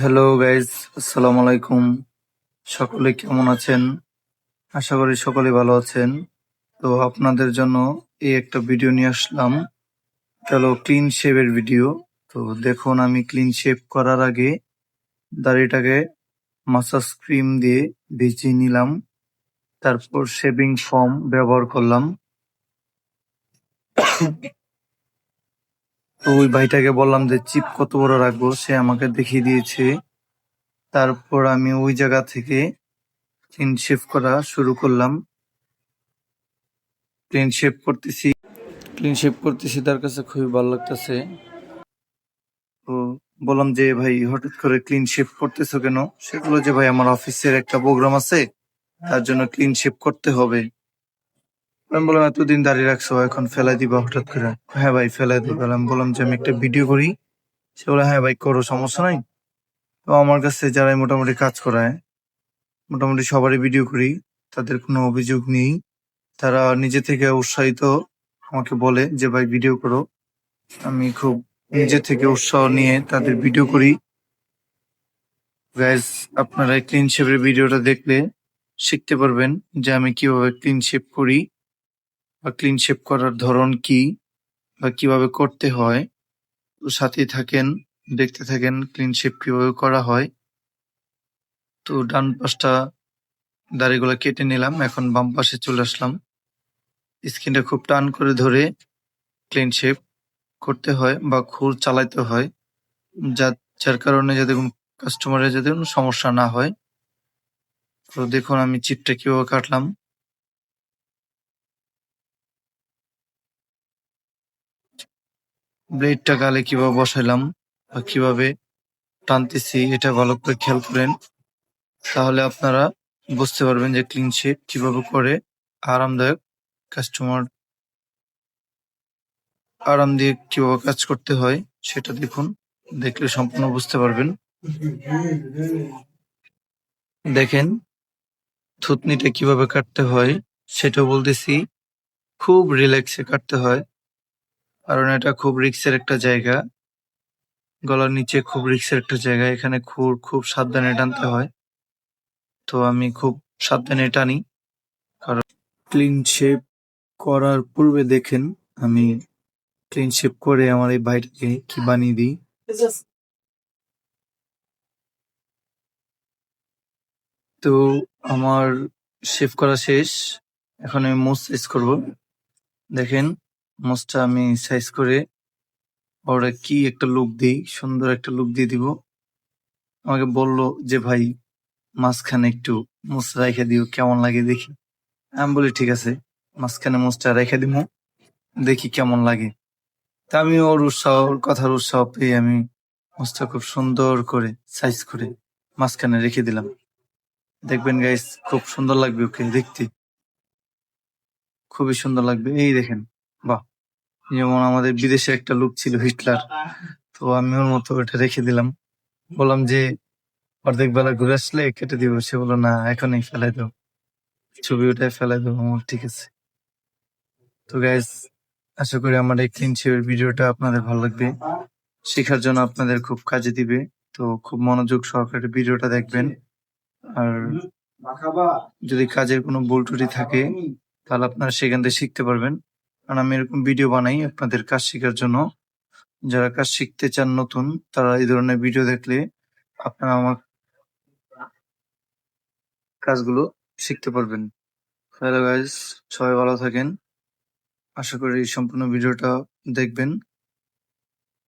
Hello guys আসসালামু আলাইকুম সকলে কেমন আছেন? আশা করি সকলে ভালো আছেন। তো আপনাদের জন্য এই একটা ভিডিও নিয়ে আসলাম। চলো ক্লিন শেভের ভিডিও তো দেখুন, আমি ক্লিন শেভ করার আগে দাড়িটাকে মাসাজ ক্রিম দিয়ে ভিজিয়ে নিলাম। তারপর শেভিং ফর্ম ব্যবহার করলাম। তো ওই ভাইটাকে বললাম যে চিপ কত বড় রাখব সে আমাকে দেখিয়ে দিয়েছে। তারপর আমি ওই জায়গা থেকে ক্লিন শেভ করা শুরু করলাম। ক্লিন শেভ করতেছি। ক্লিন শেভ করতেছি তার কাছে খুবই ভালো লাগতেছে। তো বললাম যে ভাই হঠাৎ করে ক্লিন শেভ করতেছো কেন? সেগুলো যে ভাই আমার অফিসের একটা প্রোগ্রাম আছে তার জন্য ক্লিন শেভ করতে হবে। আমি বললাম, এতদিন দাঁড়িয়ে রাখছো, এখন ফেলাই দিবা হঠাৎ করে? হ্যাঁ ভাই, ফেলাই দিবা। বললাম, যে আমি একটা ভিডিও করি। সে বলে হ্যাঁ ভাই, করো, সমস্যা নাই। তো আমার কাছে যারাই মোটামুটি কাজ করায়, মোটামুটি সবারই ভিডিও করি, তাদের কোনো অভিযোগ নেই। তারা নিজে থেকে উৎসাহিত আমাকে বলে যে, ভাই, ভিডিও করো। আমি খুব নিজে থেকে উৎসাহ নিয়ে তাদের ভিডিও করি। গাইজ আপনারা ক্লিন শেপের ভিডিওটা দেখলে শিখতে পারবেন যে আমি কীভাবে ক্লিন শেপ করি। বা ক্লিন শেপ করার ধরন কি বা কীভাবে করতে হয়? তো সাথেই থাকেন, দেখতে থাকেন ক্লিন শেপ কীভাবে করা হয়। তো ডান পাশটা দাড়িগুলো কেটে নিলাম, এখন বাম পাশে চলে আসলাম। স্কিনটা খুব টান করে ধরে ক্লিন শেপ করতে হয় বা খুর চালাইতে হয়, যা, যার কারণে যাতে কোনো কাস্টমারের যাতে কোনো সমস্যা না হয়। তো দেখুন আমি চিপটা কীভাবে কাটলাম। ব্লেডটা গালে কীভাবে বসাইলাম বা কীভাবে টানতেছি এটা ভালো করে খেয়াল করেন। তাহলে আপনারা বুঝতে পারবেন যে ক্লিন শেপ কীভাবে করে আরামদায়ক কাস্টমার আরাম দিয়ে কীভাবে কাজ করতে হয় সেটা দেখুন, দেখলে সম্পূর্ণ বুঝতে পারবেন। দেখেন, থুতনিটা কীভাবে কাটতে হয় সেটাও বলতেছি, খুব রিল্যাক্সে কাটতে হয়। কারণ এটা খুব রিক্সের একটা জায়গা। গলার নিচে খুব রিক্সের একটা জায়গা। এখানে খুর খুব সাবধানে টানতে হয়। তো আমি খুব সাবধানে টানি। কারণ ক্লিন শেপ করার পূর্বে দেখেন, আমি ক্লিন শেপ করে আমার এই বাইটাকে কি বানিয়ে দিই। তো আমার শেভ করা শেষ। এখন আমি সাইজ করব। দেখেন মোজটা আমি সাইজ করে ওরা কি একটা লুক দিই, সুন্দর একটা লুক দিয়ে দিব। আমাকে বলল যে, ভাই, মাঝখানে একটু মোজ রেখে দিও, কেমন লাগে দেখি? আমি বলি, ঠিক আছে, মাঝখানে মোজটা রেখে দিব দেখি কেমন লাগে। তা আমি ওর উৎসাহ, ওর কথার উৎসাহ পেয়ে আমি মোজটা খুব সুন্দর করে সাইজ করে মাঝখানে রেখে দিলাম। দেখবেন গাইস খুব সুন্দর লাগবে ওকে দেখতে। খুবই সুন্দর লাগবে। এই দেখেন যেমন আমাদের বিদেশে একটা লোক ছিল হিটলার। তো আমি ওর মতো ওটা রেখে দিলাম। বললাম যে, অর্ধেক বেলা ঘুরে আসলে কেটে দিব। সে বলল, না, এখনই ফেলাই দাও। ছবি ওটাই ফেলাই দেবো আমার ঠিক আছে। তো গাইস আশা করি আমার এই ক্লিন শেপের ভিডিওটা আপনাদের ভালো লাগবে। শেখার জন্য আপনাদের খুব কাজে দিবে। তো খুব মনোযোগ সহকারে ভিডিওটা দেখবেন। আর যদি কাজের কোনো ত্রুটি থাকে, তাহলে আপনারা সেখান থেকে শিখতে পারবেন। কারণ আমি এরকম ভিডিও বানাই আপনাদের কাজ শেখার জন্য। যারা কাজ শিখতে চান নতুন, তারা এই ধরনের ভিডিও দেখলে আপনারা আমার কাজগুলো শিখতে পারবেন। হ্যালো গাইজ সবাই ভালো থাকেন। আশা করি সম্পূর্ণ ভিডিওটা দেখবেন।